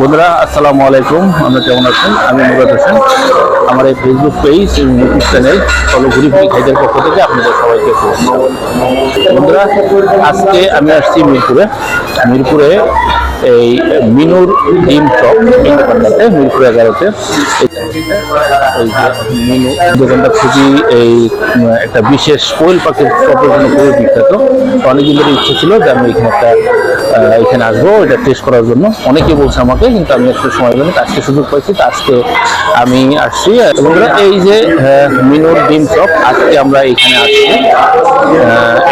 বন্ধুরা, আসসালামু আলাইকুম। আমরা কেমন আছেন? আমি মুরাদ হোসেন। আমার এই ফেসবুক পেজ এবং ইউটিউব চ্যানেল সবাই ঘুরি ঘুরি খাইদের পক্ষ থেকে আপনাদের সবাইকে বন্ধুরা, আজকে আমি আসছি মিরপুরে। মিরপুরে এই মিনুর ডিম চপ দোকানটাতে মিরপুর এগারোতে। মিনু, দোকানটা খুবই এই একটা বিশেষ কোয়েল পাখির চপের জন্য খুবই বিখ্যাত। অনেকদিন ধরে ইচ্ছে ছিল যে আমি এখানে একটা এখানে আসব, এটা টেস্ট করার জন্য। অনেকে বলছে আমাকে, কিন্তু আমি একটু সময় পেলাম। আজকে সুযোগ পাইছি আজকে আমি আসছি। এই যে মিনুর ডিম চপ, আজকে আমরা এখানে আসছি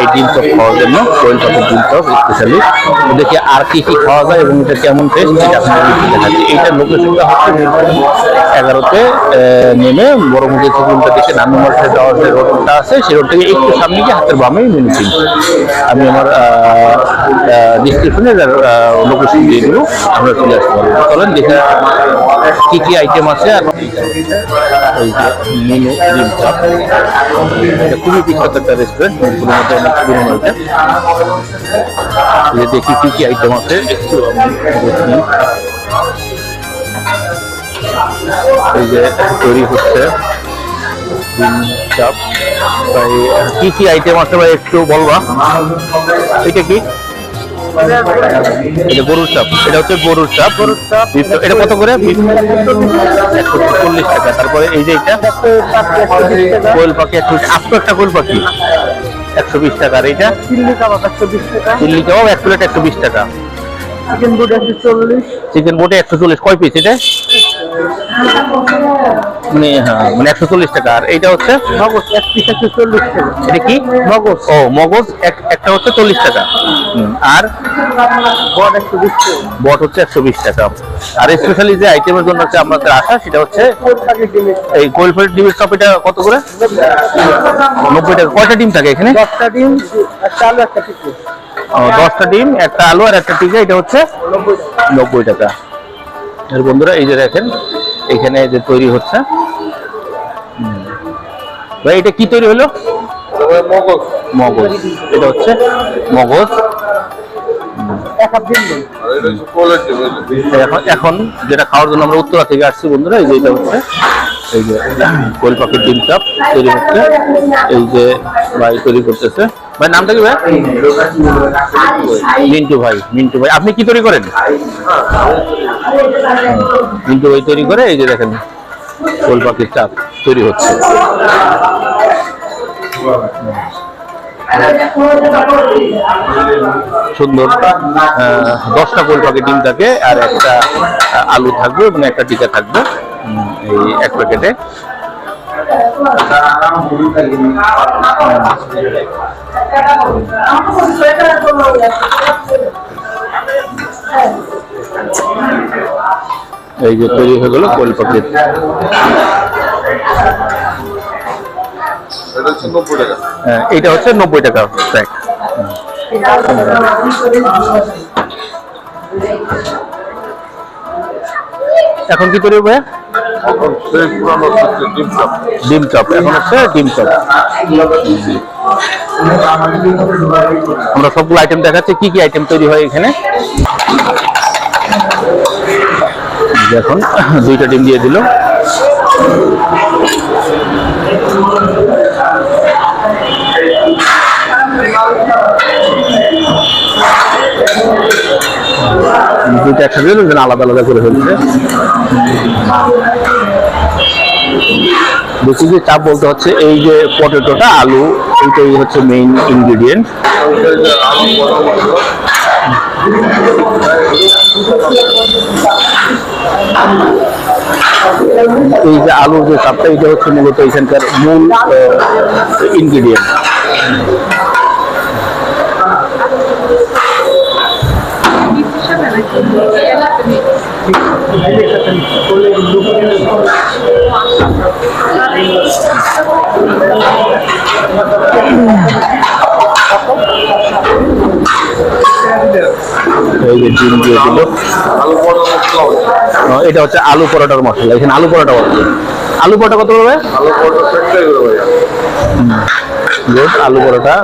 এই ডিম চপ খাওয়ার জন্য, কোয়েল পাখির ডিম চপ স্পেশালি দেখি আর কি কি খাওয়া যায় এবং এটা কেমন টেস্ট এটা আপনাদের একটু দেখাচ্ছি লোকেশনটা হচ্ছে এগারোতে নেমে বড় মুখে থেকে উল্টা দিকে নাম যাওয়ার যে রোডটা আছে, সেই রোড থেকে একটু সামনে গিয়ে হাতের বামে মেনু আমি আমার ডিসক্রিপশনে লোকেশন দিয়ে দেবো, আমরা চলে আসতে পারব। চলেন, দেখে কি কি আইটেম আছে আর এটা খুবই বিখ্যাত একটা রেস্টুরেন্ট মধ্যে দেখি কি কি আইটেম আছে, একটু এই যে তৈরি হচ্ছে। চাপ ভাই কি কি আইটেম আছে ভাই একটু বলবা? এটা কি? এটা গরুর চাপ। এটা হচ্ছে গরুর চাপ। গরুর চাপ। এটা কত করে? একশো চল্লিশ টাকা। তারপরে এই যে এটা? কোয়েল পাখি একশো একটা কোয়েল পাখি। একশো বিশ টাকা। আর এইটা? চিল্লি কাবাব একশো বিশ টাকা। চিল্লি কাবাব এক প্লেট একশো বিশ টাকা। চিকেন বুট একশো চল্লিশ। চিকেন বোটে কয় পিস এটা? মানে হ্যাঁ মানে টাকা। আর এইটা হচ্ছে? মগজ এক পিস একশো চল্লিশ টাকা। এটা কি? মগজ। ও মগজ একটা হচ্ছে চল্লিশ টাকা। আর? বট টাকা। হচ্ছে একশো বিশ টাকা। আর স্পেশালি যে আইটেমের জন্য হচ্ছে আমাদের আসা সেটা হচ্ছে ডিমের এই গোলফের ডিমের চপ এটা কত করে? টাকা। কয়টা ডিম থাকে এখানে? ডিম একটা দশটা ডিম একটা আলু আর একটা টিকা এটা হচ্ছে নব্বই টাকা। এর বন্ধুরা এই যে দেখেন এখানে যে তৈরি হচ্ছে। ভাই এটা কি তৈরি হলো? মগজ। মগজ। এটা হচ্ছে মগজ। এখন এখন যেটা খাওয়ার জন্য আমরা উত্তরা থেকে আসছি বন্ধুরা এই যে এটা হচ্ছে এই যে কোয়েল পাখির ডিম চাপ তৈরি হচ্ছে। এই যে ভাই তৈরি করতেছে। ভাই নামটা কি ভাই? মিন্টু ভাই মিন্টু ভাই। আপনি কি তৈরি করেন? মিন্টু ভাই তৈরি করে এই যে দেখেন কোয়েল পাখির চাপ তৈরি হচ্ছে। সুন্দর। দশটা কোয়েল পাখি ডিম থাকে আর একটা আলু থাকবে এবং একটা টিকা থাকবে এই এক প্যাকেটে। এই যে তৈরি হয়ে গেল এটা নব্বই টাকা হ্যাঁ, এইটা হচ্ছে নব্বই টাকা প্যাক এখন কি তৈরি হবে এখন ডিম চপ। এখন আমরা সবগুলো আইটেম দেখাচ্ছি, কি কি আইটেম তৈরি হয় এখানে? দেখুন, দুইটা ডিম দিয়ে দিল। দুইটা একসাথে আলাদা আলাদা করে ফেলছে বেসিক্যালি চাপ বলতে হচ্ছে, এই যে পটেটোটা, আলু, এইটাই হচ্ছে মেইন ইনগ্রেডিয়েন্ট এই যে আলুর যে চাপটা, এটা হচ্ছে মূলত এখানকার মূল ইনগ্রেডিয়েন্ট এই যে ডিম দিয়ে দিল আলু বড় মশলা আহ, এটা হচ্ছে আলু পরোটার মশলা এখানে আলু পরোটা আছে আলু পরোটা কত করবে আলু গুড আলু পরোটা।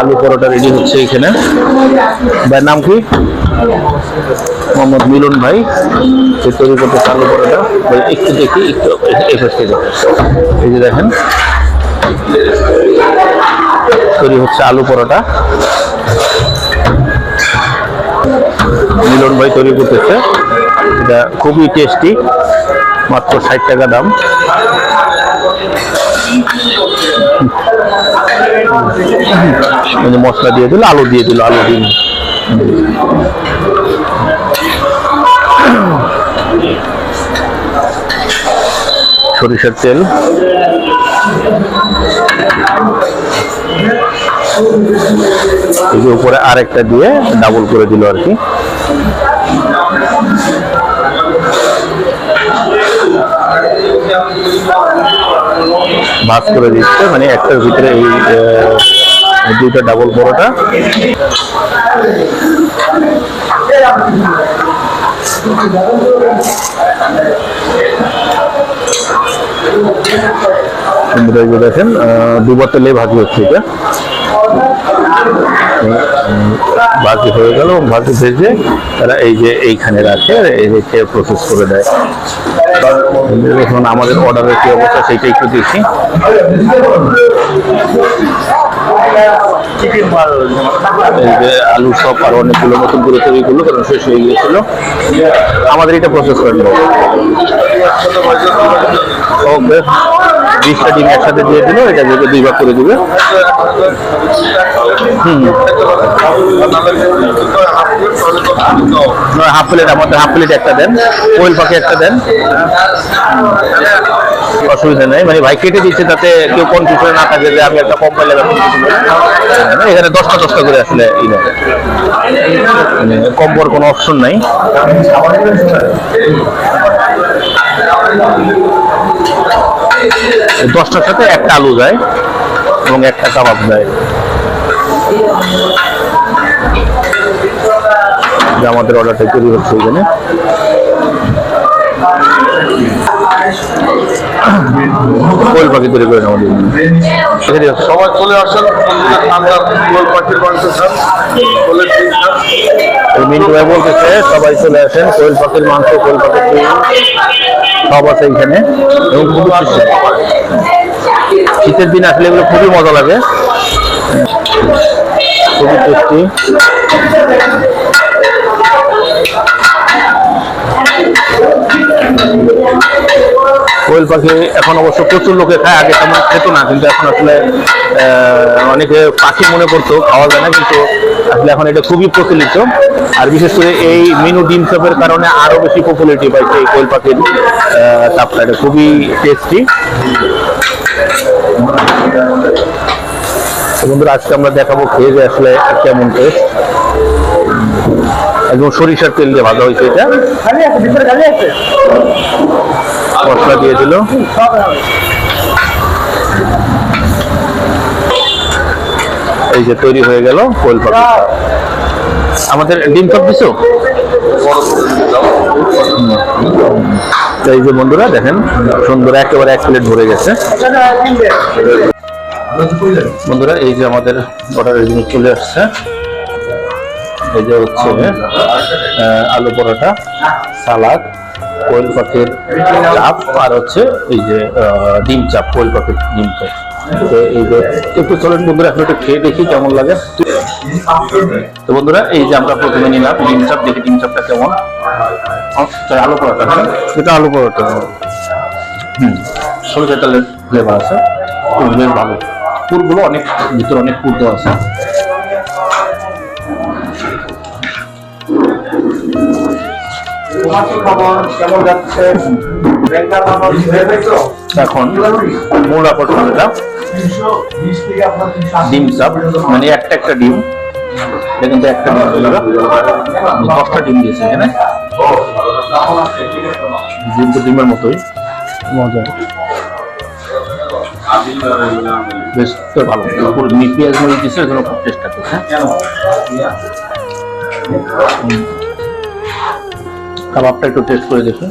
আলু পরোটা রেডি হচ্ছে এখানে। ভাইয়ের নাম কি? মোহাম্মদ মিলন ভাই। সে তৈরি করতেছে আলু পরোটা। একটু দেখি, একটু এই যে দেখেন, তৈরি হচ্ছে আলু পরোটা। মিলন ভাই তৈরি করতেছে। এটা খুবই টেস্টি মাত্র ষাট টাকা দাম। মশলা দিয়ে দিল, আলু দিয়ে দিল, আলু দিয়ে সরিষার তেল। উপরে আরেকটা দিয়ে ডাবল করে দিল আর কি। ভাগ করে দিচ্ছে মানে একটার ভিতরে এই দুইটা ডাবল বড়টা। দেখেন দুবার তেলে ভাগ হচ্ছে এটা। ভাজি হয়ে গেল এবং ভাজি তারা এই যে এইখানে রাখে এই যে প্রসেস করে দেয়। এখন আমাদের অর্ডারের কি অবস্থা, সেইটা একটু দেখি। এই যে আলু সব আরও অনেকগুলো নতুন করে তৈরি করল, কারণ শেষ হয়ে গিয়েছিল। আমাদের এটা প্রসেস করে নেব। ওকে বিশটা ডিম একসাথে দিয়ে দিল, এটা দুই ভাগ করে দিবে। হুম। হাফ প্লেট আমাদের হাফ প্লেট একটা দেন। কোয়েল পাখি একটা দেন। অসুবিধা নেই। মানে ভাই কেটে দিচ্ছে তাতে কেউ কনফিউশন না থাকে যে আমি একটা কম পাইলে এখানে দশটা দশটা করে আসলে মানে কম বড় কোনো অপশন নাই। দশটার সাথে একটা আলু যায় এবং একটা কাবাব যায়। আমাদের অর্ডারটা তৈরি হচ্ছে এখানে কোয়েল পাখি তৈরি করে আমাদের সবাই চলে আসেন ঠান্ডা গোল পাখির মাংস খান মিন্টু ভাই বলতেছে সবাই চলে আসেন কোয়েল পাখির মাংস কোয়েল পাখির সব আছে এখানে এবং খুবই। শীতের দিন আসলে এগুলো খুবই মজা লাগে। খুবই টেস্টি। কোয়েল পাখি এখন অবশ্য প্রচুর লোকে খায়, আগে তেমন খেত না, কিন্তু এখন আসলে অনেকে পাখি মনে করতো, খাওয়া যায় না, কিন্তু আসলে এখন এটা খুবই প্রচলিত। আর বিশেষ করে এই মেনু ডিম চপের কারণে আরও বেশি পপুলারিটি পাইছে এই কোয়েল পাখির চাপটা। এটা খুবই টেস্টি বন্ধুরা, আজকে আমরা দেখাবো খেয়ে যে আসলে কেমন টেস্ট একদম সরিষার তেল দিয়ে ভাজা হয়েছে এটা। মশলা দিয়ে দিল। এই যে তৈরি হয়ে গেল কোয়েল পাখি আমাদের ডিম চপ দিছো? এই যে বন্ধুরা, দেখেন, সুন্দর একেবারে এক প্লেট ভরে গেছে। বন্ধুরা, এই যে আমাদের অর্ডারের জিনিস চলে আসছে। এই যে হচ্ছে আলু পরোটা। সালাদ কোয়েল পাখির চাপ আর হচ্ছে এই যে ডিম চাপ কোয়েল পাখির ডিম চাপ। তো এই যে একটু চলেন বন্ধুরা এখন একটু খেয়ে দেখি কেমন লাগে। তো বন্ধুরা এই যে আমরা প্রথমে নিলাম ডিম চাপ দেখি ডিম চাপটা কেমন। আলু পরোটা? এটা আলু পরোটা। হুম সরষের তেলের ফ্লেভার আছে। বেশ ভালো। পুরগুলো অনেক ভিতরে অনেক পুর দেওয়া আছে। তোমার কি খবর কেমন যাচ্ছে? ব্যাংকার মানুষ ভেবেছো এখন মূল আকর্ষণটা। ডিম চাপ। মানে একটা একটা ডিম। এটা কিন্তু একটা ডিম। দশটা ডিম দিয়েছে এখানে। ডিম তো ডিমের মতোই। মজা। বেশ তো ভালো। পুরো পেঁয়াজ মরিচ দিয়েছে জন্য খুব টেস্ট আছে হ্যাঁ। কাবাবটা একটু টেস্ট করে দেখি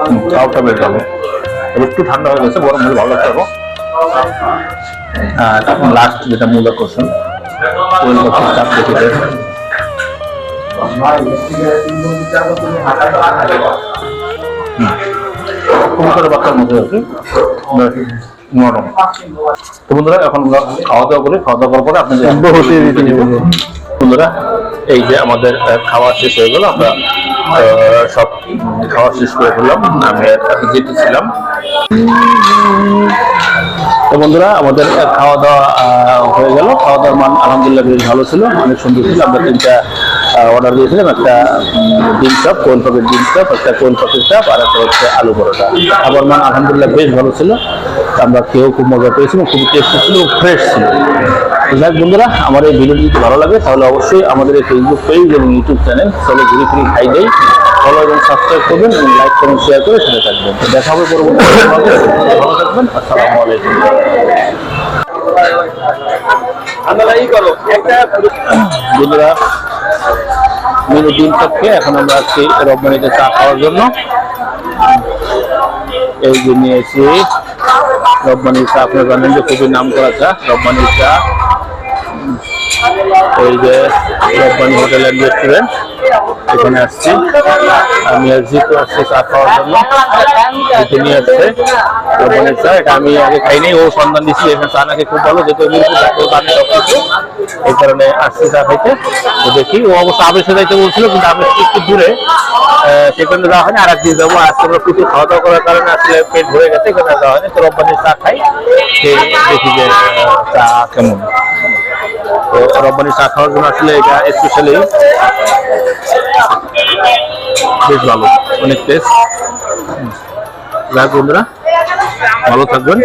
হুম, কাবাবটা বেশ ভালো একটু ঠান্ডা হয়ে গেছে গরম হলে ভালো লাগছে আরও। আর লাস্ট যেটা মূল দেখে দেয়। করে বাচ্চার মধ্যে আছে নরম। তো বন্ধুরা এখন খাওয়া দাওয়া করি। খাওয়া দাওয়া করার পরে আপনাদের। বন্ধুরা এই যে আমাদের খাওয়া শেষ হয়ে গেল। আমরা আহ, সব খাওয়া শেষ করে ফেললাম। আমি যেতেছিলাম যেতে ছিলাম তো বন্ধুরা, আমাদের খাওয়া দাওয়া হয়ে গেল। খাওয়া দাওয়ার মান আলহামদুলিল্লাহ বেশ ভালো ছিল। অনেক সুন্দর ছিল। আমরা তিনটা অর্ডার দিয়েছিলাম। একটা ডিম চপ, কোন পাখির ডিম চপ, একটা কোন পাখির চাপ, আর একটা হচ্ছে আলু পরোটা। খাবার মান আলহামদুলিল্লাহ বেশ ভালো ছিল। আমরা খেয়েও খুব মজা পেয়েছি খুবই টেস্টি ছিল ফ্রেশ ছিল। যাক বন্ধুরা, আমার এই ভিডিওটি যদি ভালো লাগে, তাহলে অবশ্যই আমাদের এই ফেসবুক পেজ এবং ইউটিউব চ্যানেল চলো ঘুরি ফিরি খাই দেই। ফলো এবং সাবস্ক্রাইব করবেন এবং লাইক কমেন্ট শেয়ার করে সেটা থাকবেন। দেখা হবে পরবর্তী ভালো থাকবেন, আসসালামু আলাইকুম। বন্ধুরা এখন আমরা আজকে রব্বানিতে চা খাওয়ার জন্য এই যে নিয়েছি রব্বানির চা। আপনারা জানেন যে খুবই নাম করা চা রব্বানির চা। এই যে রব্বানি হোটেল অ্যান্ড রেস্টুরেন্ট এখানে আসছি। আমি আসছি তো আসছি চা খাওয়ার জন্য। নিয়ে আসছে। রব্বানির চা এটা আমি আগে খাইনি। ও সন্ধান দিচ্ছি এখানে চা নাকি খুব ভালো। যেহেতু এই কারণে আসছি চা খাইতে। তো দেখি, ও অবশ্য আবেশে যাইতে বলছিল, কিন্তু আবেশ একটু দূরে। সেখানে যাওয়া হয়নি। আর একদিন যাব। আজকে আমরা প্রচুর খাওয়া দাওয়া করার কারণে আসলে পেট ভরে গেছে, এখানে যাওয়া হয়নি। তো রব্বানির চা খাই। সে দেখি যে চা কেমন। তো রব্বানি চা খাওয়ার জন্য আসলে এটা স্পেশালি বেশ ভালো, অনেক টেস্ট যাক বন্ধুরা, ভালো থাকবেন।